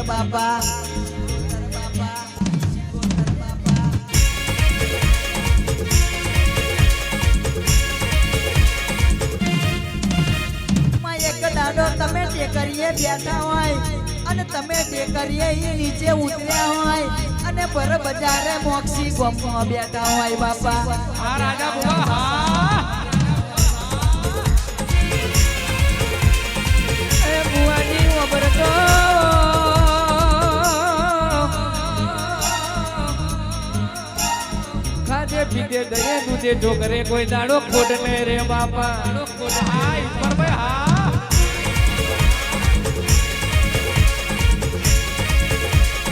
શિકોતર બાપા. તમે ટેકરીએ બેઠા હોય અને તમે ટેકરીએ એ નીચે ઉતર્યા હોય અને પર બજારે મોક્ષી ગોમમાં બેઠા હોય બાપા. આ રાજા બુવા હા. એ બુઆજી વબરતો ખાધે પીધે દયે દૂધે ઠોકરે કોઈ દાડો ખોટ ને રે બાપા.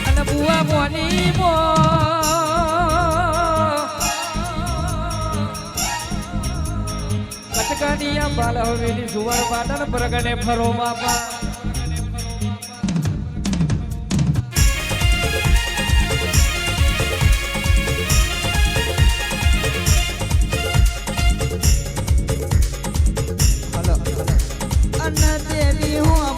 અને બુઆ મોની મો. કટકાનિયા બાલ હવેલી સુવર પાટણ પ્રગણે ફરો બાપા. અને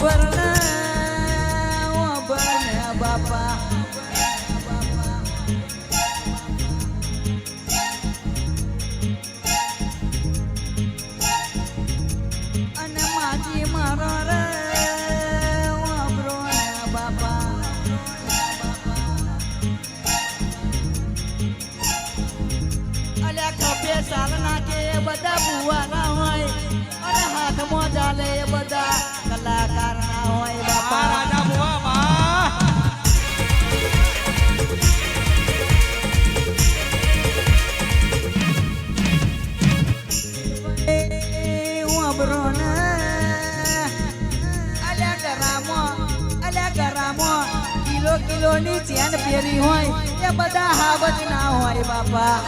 હોય એ બધા હાવજ ના હોય બાપા.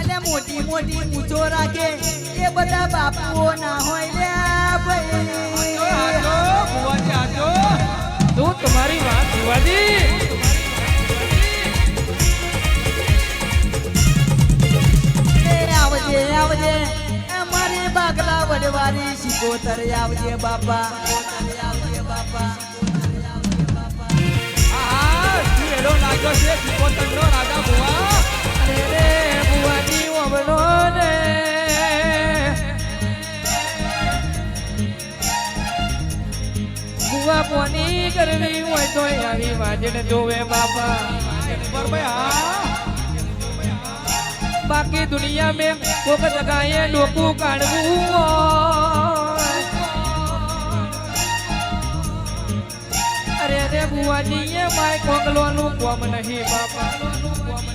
અલ્યા મોટી મોટી ઊંચો રાખે, એ બધા બાપુઓ ના હોય લે ભાઈ. તું તમારી વાત બુવાજી બાગલા વડવારી શિકોતર આવજે બાપા. આવજે બાપા લાગ્યો છે સિકોતરનો રાજા બુવા અરે રે બુવાજી ઓબલો ને. બુવા પોની કરવી હોય તો આવી વાજણ જોવે બાપા. ઈશ્વરભાઈ હા. બાકી દુનિયા में કોક જગાએ ડોકું કાઢવું. અરે રે બુવાજી એ માય કોકલોનું કોમ નહીં બાપા કોમ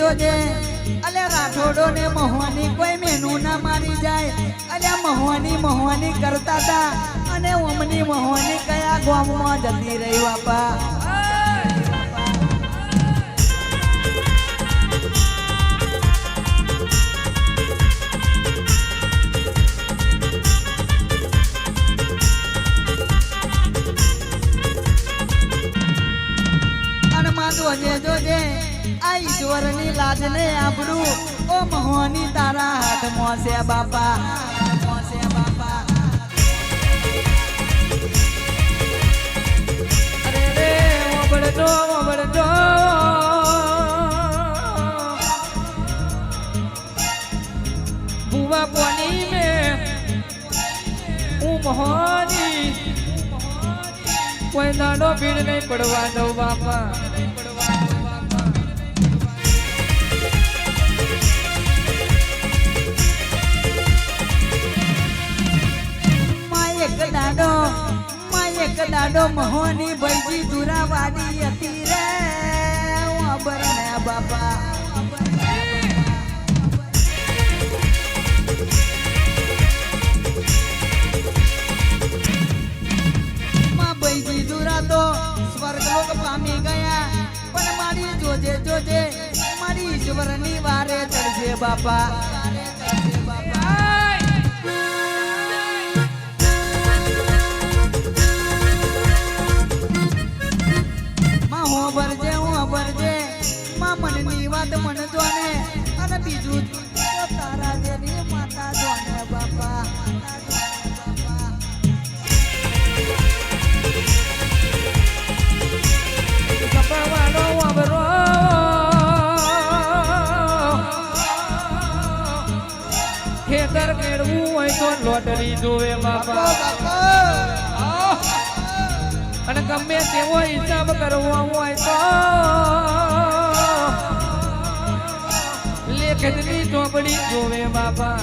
દેજો છે. અલે રાઠોડો ને મહવાની કોઈ મેનુ ના મારી જાય. અલે મહવાની મહવાની કરતા હતા અને ઓમની મહવાની કયા ગામમાં જતી રહી બાપા? ઈશ્વરની લાજને આપણું? ઓ મહોની તારા હાથમાં છે બાપા. ઓબળજો ઓબળજો બુવા કોની મે, હું મોહની. કોઈ દાડો ભીડ નહીં પડવા દઉં બાપા. એક દાડો માં એક દાડો મહોની ભૈજી દુરાવાડી હતી રે. અબર ને બાપા. સ્વર્ગલોક પામી ગયા. પણ મારી જોજે જોજે, મારી ઈશ્વરની વારે ચડશે બાપા બાપા. મનની મને જોને અને બીજું તારા જેની માતા જોને બાપા કપાવાનો વાવરો ખેતર કેળવું હોય તો લોટરી જોવે બાપા. અને ગમે તેવો હિસાબ કરવો હોય તો લેખની ચોપડી જોવે બાપા.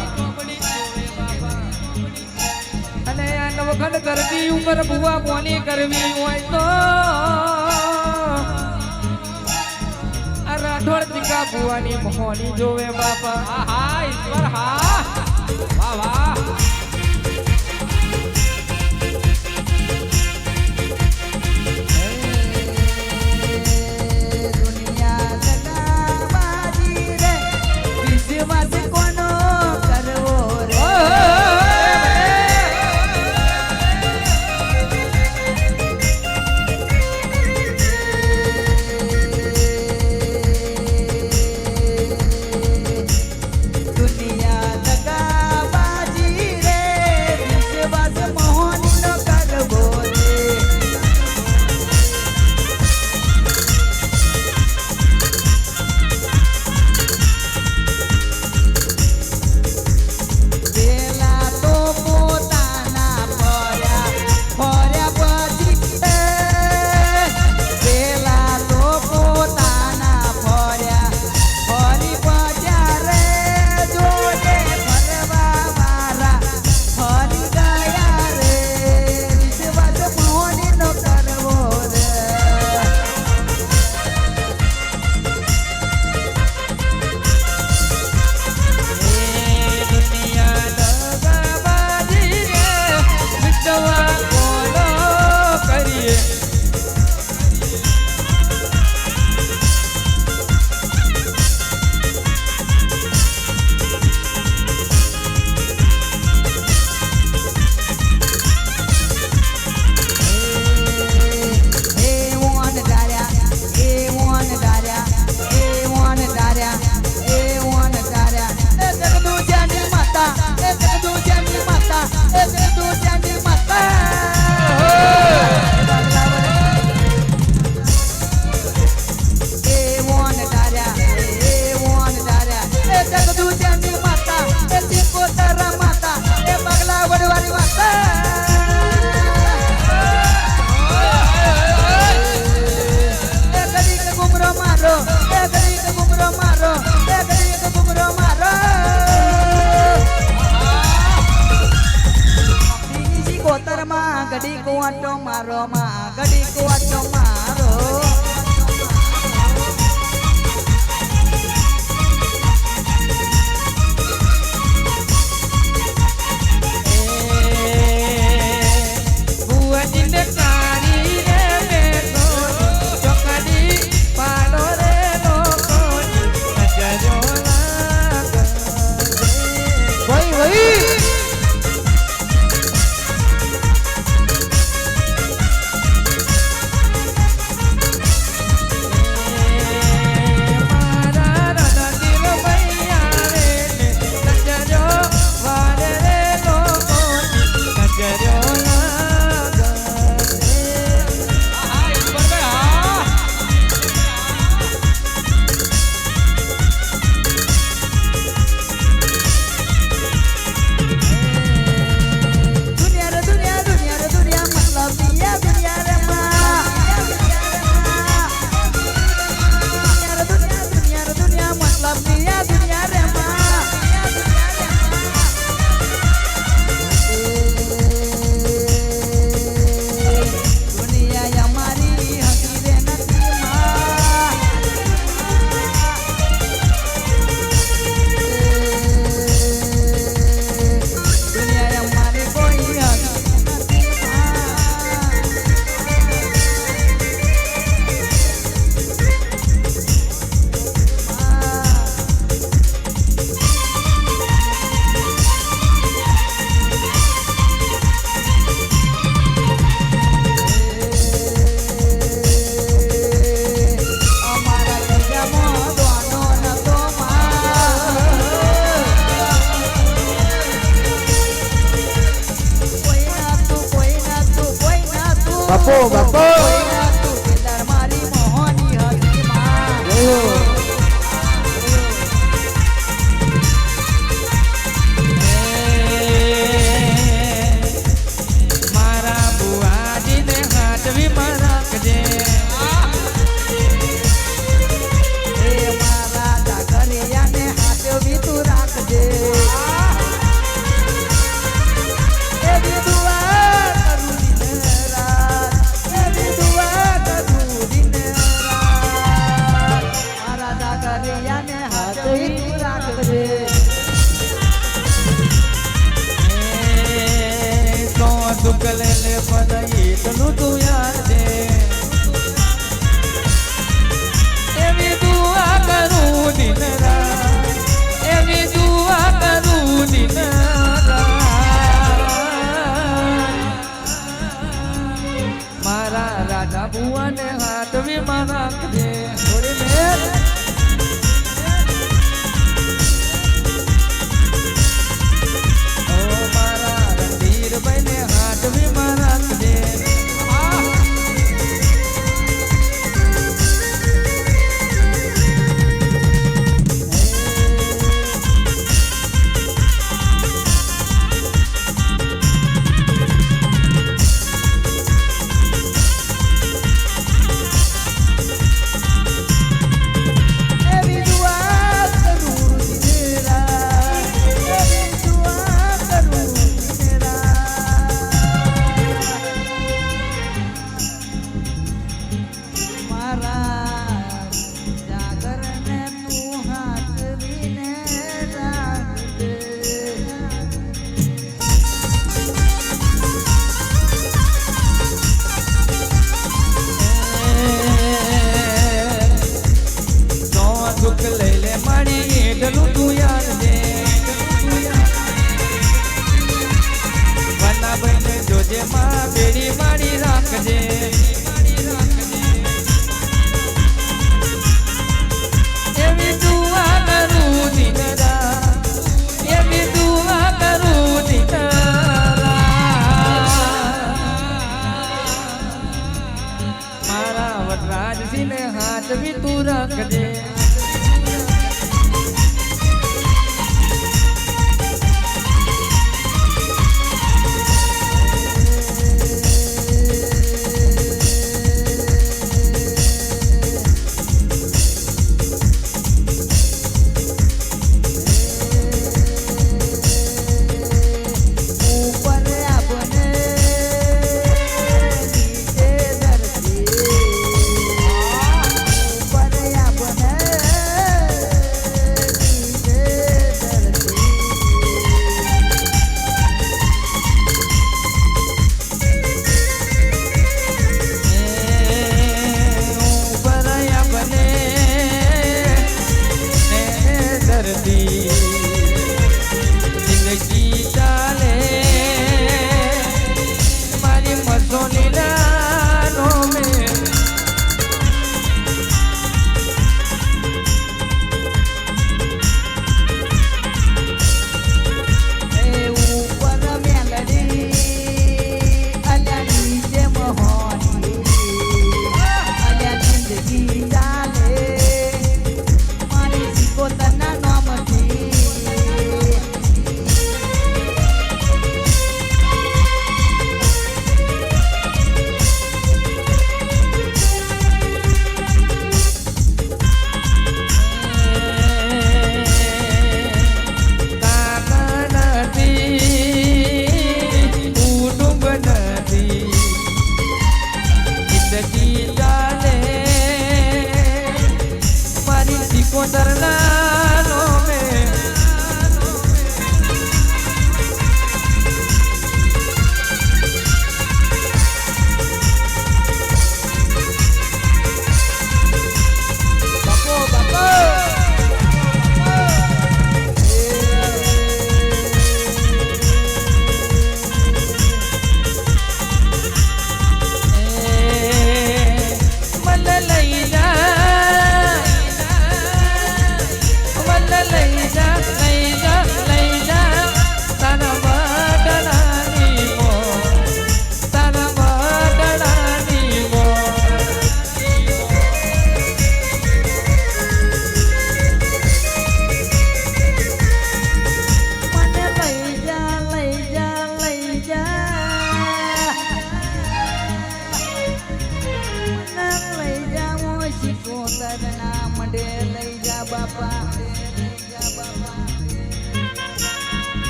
અને આ નવખંડ કરતી ઉપર ભુવા કોની કરવી હોય તો? રાઠોડ ચીકા ભુવાની મોહની જોવે બાપા. હા હા, ઈશ્વર, હા. વાહ વાહ.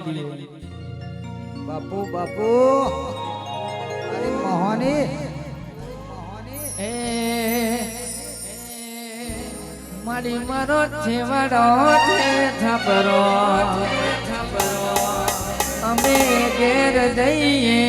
દીધી. બાપુ બાપુ. અરે મહોની. એ મારી મારો છેવાડો છે છાપરો છાપરો અમે ઘેર જઈએ.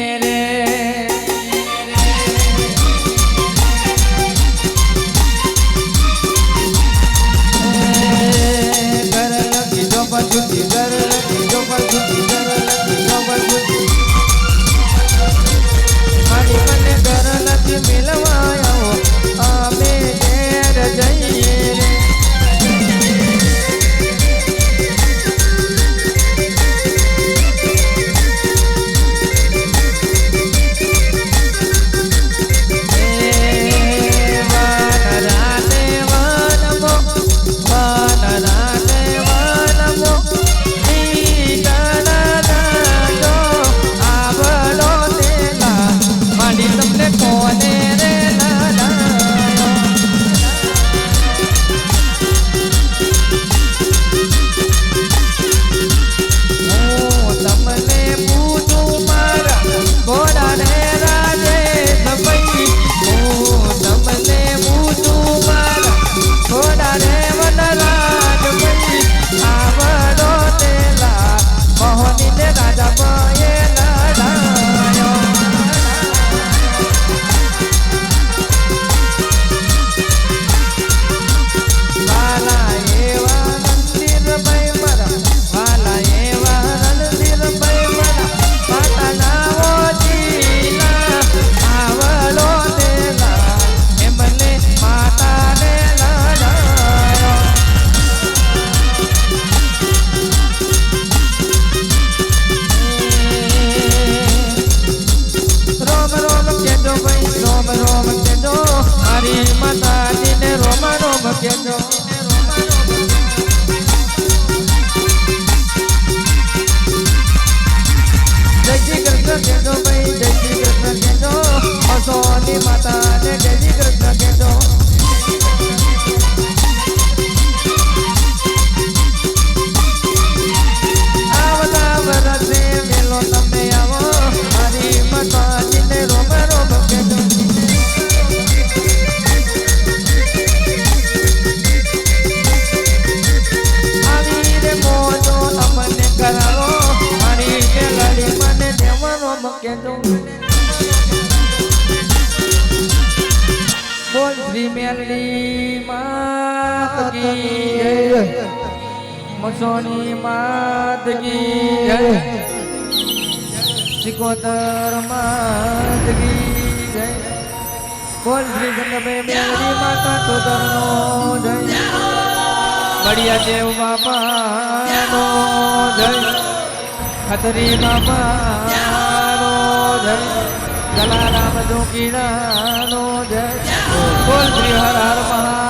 મસોની માત કી જય. સિકોતર માત કી જય. બોલ શ્રી જગદંબે મેલડી માતા ચોતરનો જય. બળિયા દેવ બાપાનો જય. ખતરી બાપાનો જય. જલારામ જોગીણાનો જય. બોલ શ્રી હર હર મહાદેવ